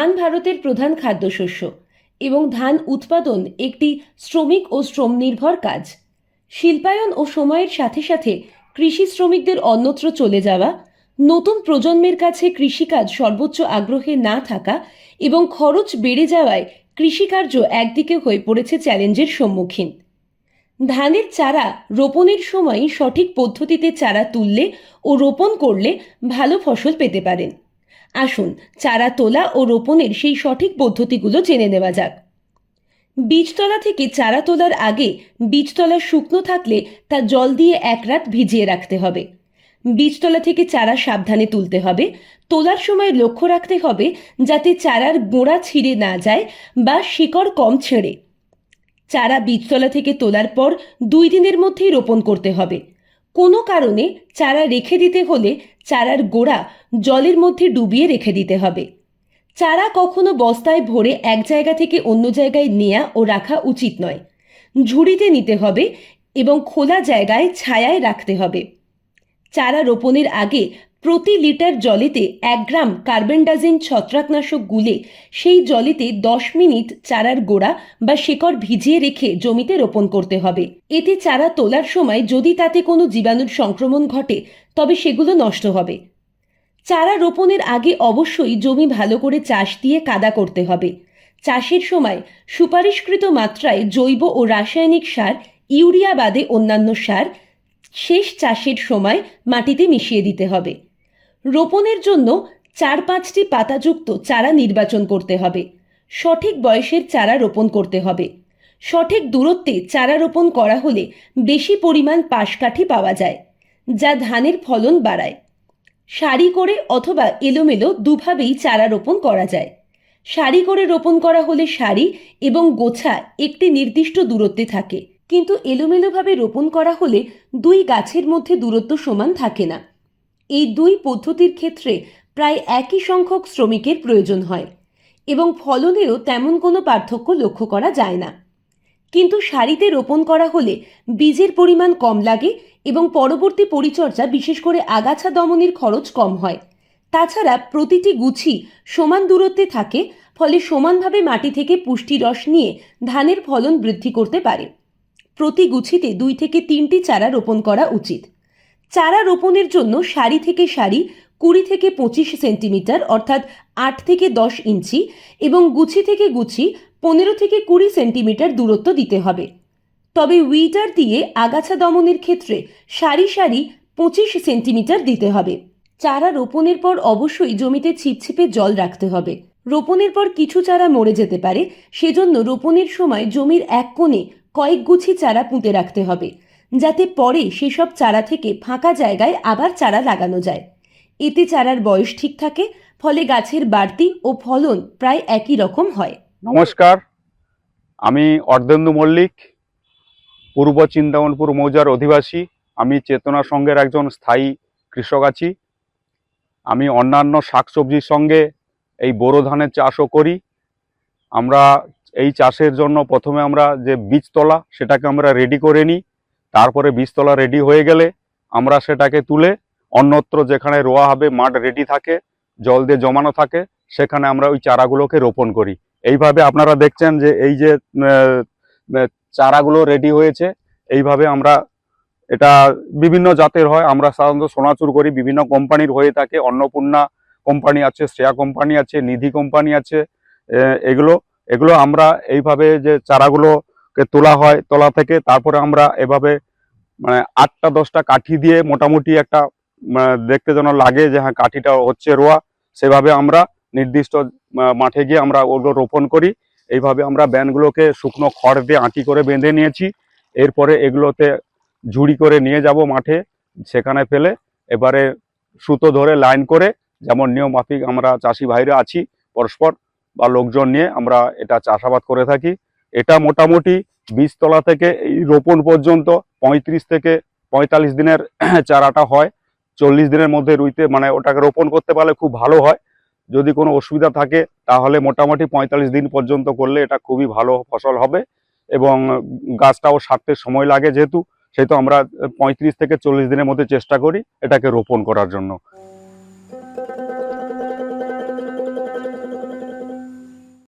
ধান ভারতের প্রধান খাদ্যশস্য এবং ধান উৎপাদন একটি শ্রমিক ও শ্রম নির্ভর কাজ। শিল্পায়ন ও সময়ের সাথে সাথে কৃষি শ্রমিকদের অন্যত্র চলে যাওয়া, নতুন প্রজন্মের কাছে কৃষিকাজ সর্বোচ্চ আগ্রহে না থাকা এবং খরচ বেড়ে যাওয়ায় কৃষিকার্য একদিকে হয়ে পড়েছে চ্যালেঞ্জের সম্মুখীন। ধানের চারা রোপণের সময় সঠিক পদ্ধতিতে চারা তুললে ও রোপণ করলে ভালো ফসল পেতে পারেন। আসুন, চারা তোলা ও রোপণের সেই সঠিক পদ্ধতিগুলো জেনে নেওয়া যাক। বীজতলা থেকে চারা তোলার আগে বীজতলা শুকনো থাকলে তা জল দিয়ে এক রাত ভিজিয়ে রাখতে হবে। বীজতলা থেকে চারা সাবধানে তুলতে হবে। তোলার সময় লক্ষ্য রাখতে হবে যাতে চারার গোড়া ছিঁড়ে না যায় বা শিকড় কম ছেড়ে। চারা বীজতলা থেকে তোলার পর দুই দিনের মধ্যেই রোপণ করতে হবে। কোনো কারণে চারা রেখে দিতে হলে চারার গোড়া জলের মধ্যে ডুবিয়ে রেখে দিতে হবে। চারা কখনো বস্তায় ভরে এক জায়গা থেকে অন্য জায়গায় নেয়া ও রাখা উচিত নয়। ঝুড়িতে নিতে হবে এবং খোলা জায়গায় ছায়ায় রাখতে হবে। চারা রোপণের আগে প্রতি লিটার জলেতে এক গ্রাম কার্বেন্ডাজিন ছত্রাকনাশক গুলে সেই জলেতে দশ মিনিট চারার গোড়া বা শেকড় ভিজিয়ে রেখে জমিতে রোপণ করতে হবে। এতে চারা তোলার সময় যদি তাতে কোনো জীবাণুর সংক্রমণ ঘটে, তবে সেগুলো নষ্ট হবে। চারা রোপণের আগে অবশ্যই জমি ভালো করে চাষ দিয়ে কাদা করতে হবে। চাষের সময় সুপারিশকৃত মাত্রায় জৈব ও রাসায়নিক সার, ইউরিয়া বাদে অন্যান্য সার শেষ চাষের সময় মাটিতে মিশিয়ে দিতে হবে। রোপণের জন্য চার পাঁচটি পাতাযুক্ত চারা নির্বাচন করতে হবে। সঠিক বয়সের চারা রোপণ করতে হবে। সঠিক দূরত্বে চারা রোপণ করা হলে বেশি পরিমাণ পাশকাঠি পাওয়া যায়, যা ধানের ফলন বাড়ায়। সারি করে অথবা এলোমেলো দুভাবেই চারা রোপণ করা যায়। সারি করে রোপণ করা হলে সারি এবং গোছা একটি নির্দিষ্ট দূরত্বে থাকে, কিন্তু এলোমেলোভাবে রোপণ করা হলে দুই গাছের মধ্যে দূরত্ব সমান থাকে না। এই দুই পদ্ধতির ক্ষেত্রে প্রায় একই সংখ্যক শ্রমিকের প্রয়োজন হয় এবং ফলনেরও তেমন কোনো পার্থক্য লক্ষ্য করা যায় না। কিন্তু সারিতে রোপণ করা হলে বীজের পরিমাণ কম লাগে এবং পরবর্তী পরিচর্যা বিশেষ করে আগাছা দমনের খরচ কম হয়। তাছাড়া প্রতিটি গুছি সমান দূরত্বে থাকে, ফলে সমানভাবে মাটি থেকে পুষ্টি রস নিয়ে ধানের ফলন বৃদ্ধি করতে পারে। প্রতি গুছিতে দুই থেকে তিনটি চারা রোপণ করা উচিত। চারা রোপণের জন্য সারি থেকে সারি কুড়ি থেকে পঁচিশ সেন্টিমিটার, অর্থাৎ আট থেকে দশ ইঞ্চি এবং গুছি থেকে গুছি পনেরো থেকে কুড়ি সেন্টিমিটার দূরত্ব দিতে হবে। তবে উইটার দিয়ে আগাছা দমনের ক্ষেত্রে সারি সারি পঁচিশ সেন্টিমিটার দিতে হবে। চারা রোপণের পর অবশ্যই জমিতে ছিপছিপে জল রাখতে হবে। রোপণের পর কিছু চারা মরে যেতে পারে, সেজন্য রোপণের সময় জমির এক কোণে কয়েক গুছি চারা পুঁতে রাখতে হবে, যাতে পরে সেসব চারা থেকে ফাঁকা জায়গায় আবার চারা লাগানো যায়। এতে চারার বয়স ঠিক থাকে, ফলে গাছের বাড়তি ও ফলন প্রায় একই রকম হয়। নমস্কার, আমি অর্ধেন্দু মল্লিক, পূর্ব চিন্তামণপুর মৌজার অধিবাসী। আমি চেতনা সংঘের একজন স্থায়ী কৃষক আছি। আমি অন্যান্য শাকসবজির সঙ্গে এই বোরো ধানের চাষও করি। আমরা এই চাষের জন্য প্রথমে আমরা যে বীজতলা, সেটাকে আমরা রেডি করে নিই। তারপরে বীজতলা রেডি হয়ে গেলে আমরা সেটাকে তুলে অন্যত্র যেখানে রোয়া হবে, মাঠ রেডি থাকে, জল দিয়ে জমানো থাকে, সেখানে আমরা ওই চারাগুলোকে রোপণ করি। এইভাবে আপনারা দেখছেন যে এই যে চারাগুলো রেডি হয়েছে, এইভাবে আমরা এটা বিভিন্ন জাতের হয়, আমরা সাধারণত সোনাচুর করি, বিভিন্ন কোম্পানির হয়ে থাকে, অন্নপূর্ণা কোম্পানি আছে, শ্রেয়া কোম্পানি আছে, নিধি কোম্পানি আছে এগুলো এগুলো আমরা এইভাবে যে চারাগুলোকে তোলা হয়, তোলা থেকে তারপরে আমরা এভাবে মানে আটটা দশটা কাঠি দিয়ে মোটামুটি একটা দেখতে যেন লাগে যে হ্যাঁ কাঠিটা হচ্ছে রোয়া। সেভাবে আমরা নির্দিষ্ট মাঠে গিয়ে আমরা ওগুলো রোপণ করি। এইভাবে আমরা ব্যানগুলোকে শুকনো খড় দিয়ে আঁটি করে বেঁধে নিয়েছি। এরপরে এগুলোতে ঝুড়ি করে নিয়ে যাব মাঠে, সেখানে ফেলে এবারে সুতো ধরে লাইন করে, যেমন নিয়ম মাফিক আমরা চাষি ভাইরা আছি, পরস্পর বা লোকজন নিয়ে আমরা এটা চাষাবাদ করে থাকি। এটা মোটামুটি বীজতলা থেকে এই রোপণ পর্যন্ত পঁয়ত্রিশ থেকে পঁয়তাল্লিশ দিনের চারাটা হয়। চল্লিশ দিনের মধ্যে রুইতে মানে ওটাকে রোপণ করতে পারলে খুব ভালো হয়। যদি কোনো অসুবিধা থাকে, তাহলে মোটামুটি পঁয়তাল্লিশ দিন পর্যন্ত করলে এটা খুবই ভালো ফসল হবে এবং গাছটাও সারতে সময় লাগে যেহেতু, সেহেতু আমরা পঁয়ত্রিশ থেকে চল্লিশ দিনের মধ্যে চেষ্টা করি এটাকে রোপণ করার জন্য।